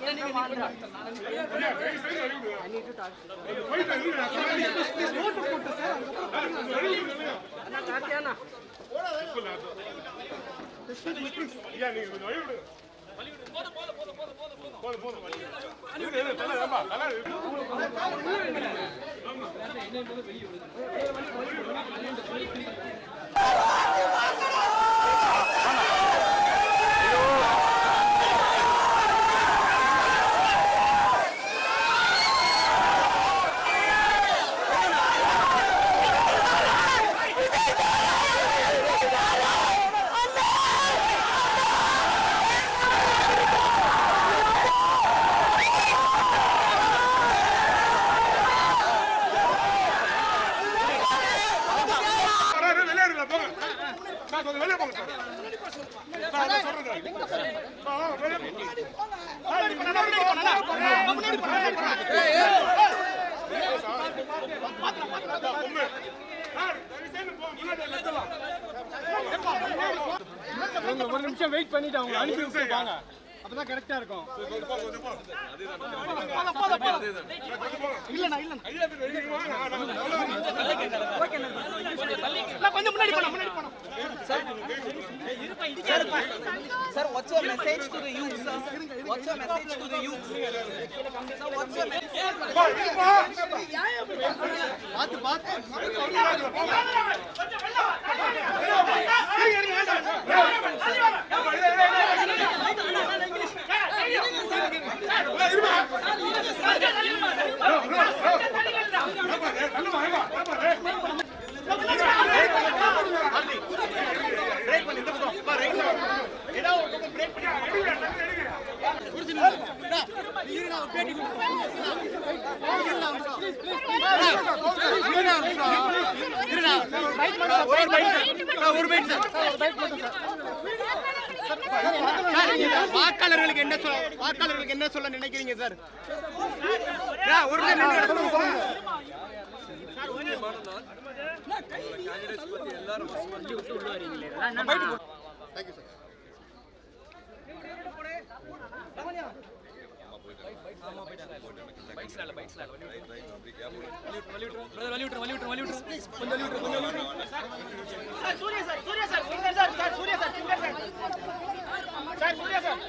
வெளியே ஒரு நிமிஷம் வெயிட் பண்ணிட்டு அவங்க அனுப்பி விட்டுருப்பாங்க அப்பதான் கரெக்டா இருக்கும் கொஞ்சம் போங்க, இல்லண்ணா இல்லண்ணா message to the youth, sir? What's your message to the youth? Sir, what's your message? बात बात வாக்காளர்களுக்கு என்ன சொல்ல வாக்காளர்களுக்கு என்ன சொல்ல நினைக்கிறீங்க சார்? சார், ஒரு நிமிஷம் நில்லுங்க, சொல்லுங்க, சொல்லுங்க. Sir Surya sir Surya sir finger sir sir Surya sir finger sir sir Surya sir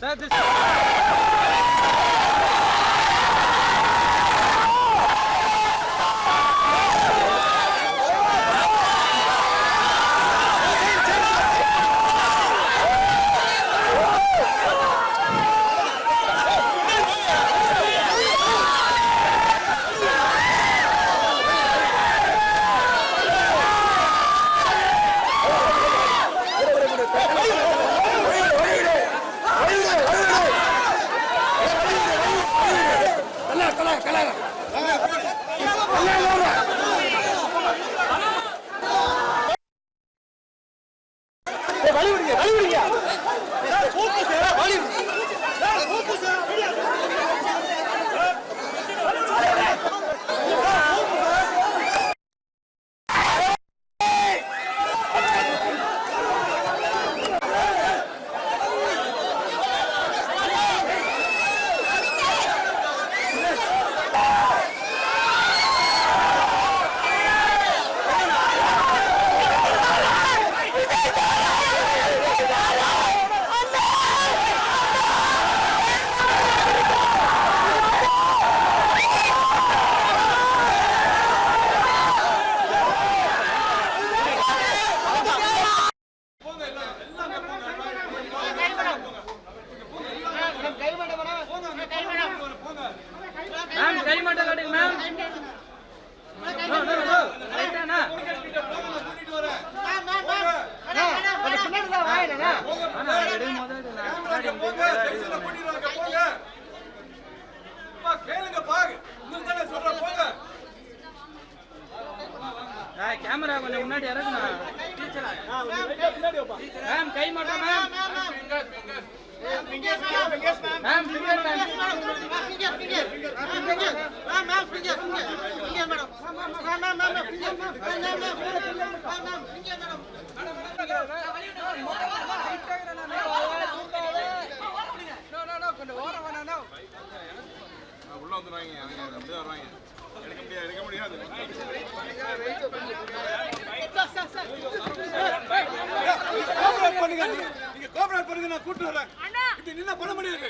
sir this- camera கொஞ்சம் முன்னாடி இறக்குண்ணா மேம் கை மட்டும் மேம் மேம் ஃபிங்கர் மேம் உள்ள வந்துருவாங்க? அப்படியே வருவாங்க. எடுக்க முடியாது எடுக்க முடியாது. பண்ணுங்க நீங்க. கோபரேட் பண்ணுங்க நான் கூட்டு வரேன். இப்படி நின்னா பண்ண முடியாது.